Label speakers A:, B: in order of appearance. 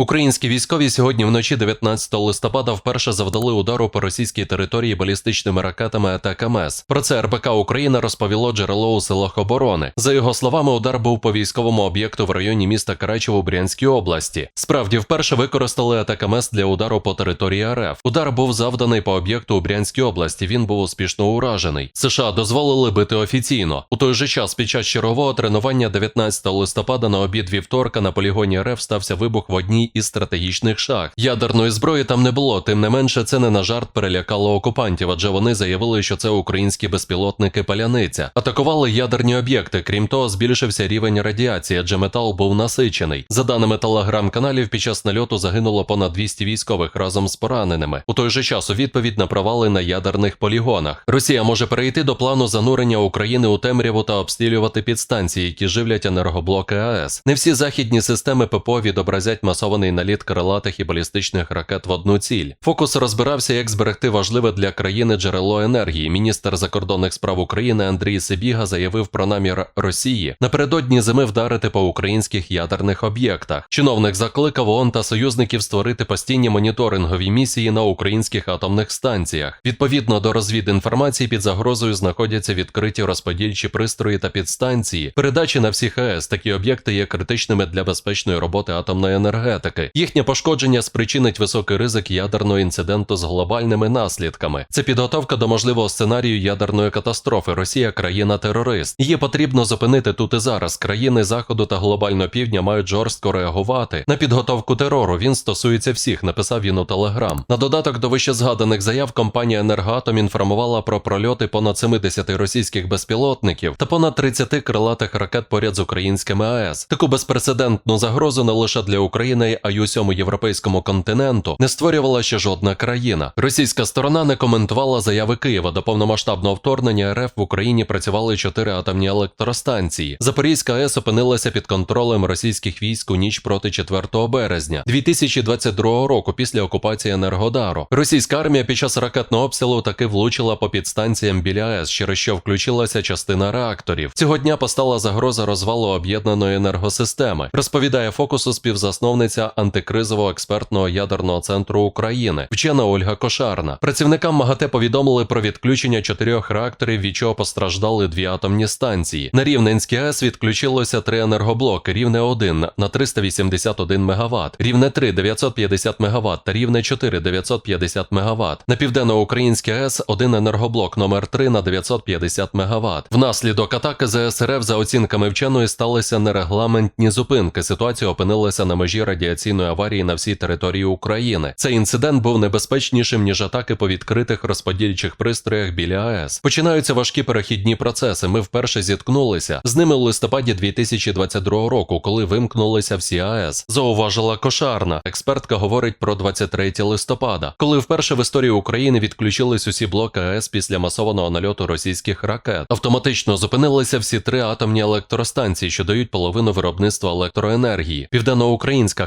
A: Українські військові сьогодні вночі 19 листопада вперше завдали удару по російській території балістичними ракетами АТКМС. Про це РБК Україна розповіло джерело у силах оборони. За його словами, удар був по військовому об'єкту в районі міста Карачево у Брянській області. Справді, вперше використали АТКМС для удару по території РФ. Удар був завданий по об'єкту у Брянській області. Він був успішно уражений. США дозволили бити офіційно. У той же час під час чергового тренування 19 листопада на обід вівторка на полігоні РФ стався вибух в одній із стратегічних шахт. Ядерної зброї там не було. Тим не менше, це не на жарт перелякало окупантів, адже вони заявили, що це українські безпілотники паляниця. Атакували ядерні об'єкти. Крім того, збільшився рівень радіації, адже метал був насичений. За даними телеграм-каналів, під час нальоту загинуло понад 200 військових разом з пораненими. У той же час у відповідь на провали на ядерних полігонах. Росія може перейти до плану занурення України у темряву та обстрілювати підстанції, які живлять енергоблоки АЕС. Не всі західні системи ППО відобразять масований наліт крилатих і балістичних ракет в одну ціль. Фокус розбирався, як зберегти важливе для країни джерело енергії. Міністр закордонних справ України Андрій Сибіга заявив про намір Росії напередодні зими вдарити по українських ядерних об'єктах. Чиновник закликав ООН та союзників створити постійні моніторингові місії на українських атомних станціях. Відповідно до розвідінформації під загрозою знаходяться відкриті розподільчі пристрої та підстанції. Передачі на всіх АЕС такі об'єкти є критичними для безпечної роботи атомної енергетики. Їхнє пошкодження спричинить високий ризик ядерного інциденту з глобальними наслідками. Це підготовка до можливого сценарію ядерної катастрофи. Росія країна-терорист. Її потрібно зупинити тут і зараз. Країни заходу та глобального півдня мають жорстко реагувати на підготовку терору. Він стосується всіх. Написав він у Телеграм. На додаток до вище згаданих заяв компанія Енергоатом інформувала про прольоти понад 70 російських безпілотників та понад 30 крилатих ракет поряд з українськими АЕС. Таку безпрецедентну загрозу не лише для України, а й усьому європейському континенту не створювала ще жодна країна. Російська сторона не коментувала заяви Києва. До повномасштабного вторгнення РФ в Україні працювали чотири атомні електростанції. Запорізька АЕС опинилася під контролем російських військ у ніч проти 4 березня 2022 року після окупації Енергодару. Російська армія під час ракетного обстрілу таки влучила по підстанціям біля АЕС, через що включилася частина реакторів. Цього дня постала загроза розвалу об'єднаної енергосистеми. Розповідає фокусу співзасновниця антикризового експертного ядерного центру України, вчена Ольга Кошарна. Працівникам МАГАТЕ повідомили про відключення чотирьох реакторів, від чого постраждали дві атомні станції. На Рівненській АЕС відключилося три енергоблоки: рівне 1 на 381 МВт, рівне 3 950 МВт та рівне 4 950 МВт. На південноукраїнській АЕС один енергоблок номер 3 на 950 МВт. Внаслідок атаки ЗСРФ за оцінками вченої сталися нерегламентні зупинки. Ситуація опинилася на межі радіаційної аварії на всій території України. Цей інцидент був небезпечнішим ніж атаки по відкритих розподільчих пристроях біля АЕС. Починаються важкі перехідні процеси. Ми вперше зіткнулися з ними у листопаді 2022 року, коли вимкнулися всі АЕС. Зауважила кошарна. Експертка говорить про 23 листопада, коли вперше в історії України відключились усі блоки АЕС після масованого нальоту російських ракет. Автоматично зупинилися всі три атомні електростанції, що дають половину виробництва електроенергії: Південноукраїнська,